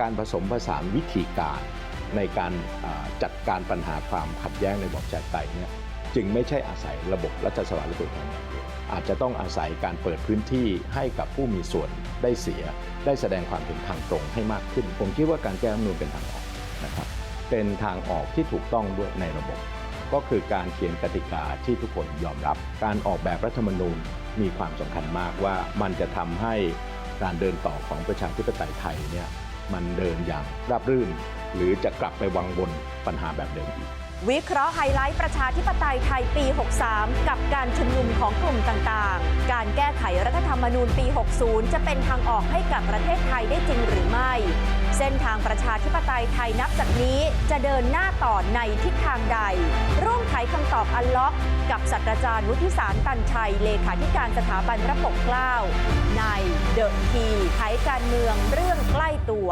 การผสมผสานวิธีการในการจัดการปัญหาความขัดแย้งในระบบประชาธิปไตเนี่ยจึงไม่ใช่อาศัยระบบรัฐสภาระบบอย่ายอาจจะต้องอาศัยการเปิดพื้นที่ให้กับผู้มีส่วนได้เสีย ได้แสดงความเห็นทางตรงให้มากขึ้น ผมคิดว่าการแก้รัฐมนูญเป็นทางออกนะครับเป็นทางออกที่ถูกต้องด้วยในระบบ ก็คือการเขียนกติกาที่ทุกคนยอมรับ การออกแบบรัฐธรรมนูญมีความสำคัญมากว่ามันจะทำให้การเดินต่อของประชาธิปไตยไทยเนี่ย มันเดินอย่างราบรื่น หรือจะกลับไปวังวนปัญหาแบบเดิมอีกวิเคราะห์ไฮไลท์ประชาธิปไตยไทยปี 63 กับการชุมนุมของกลุ่มต่างๆ การแก้ไขรัฐธรรมนูญปี 60 จะเป็นทางออกให้กับประเทศไทยได้จริงหรือไม่ เส้นทางประชาธิปไตยไทยนับจากนี้จะเดินหน้าต่อในทิศทางใด ร่วมไขคำตอบอันล็อก กับศาสตราจารย์วุฒิสารตันชัย เลขาธิการสถาบันพระปกเกล้า ในเดอะทีไขการเมืองเรื่อง ล้ตัว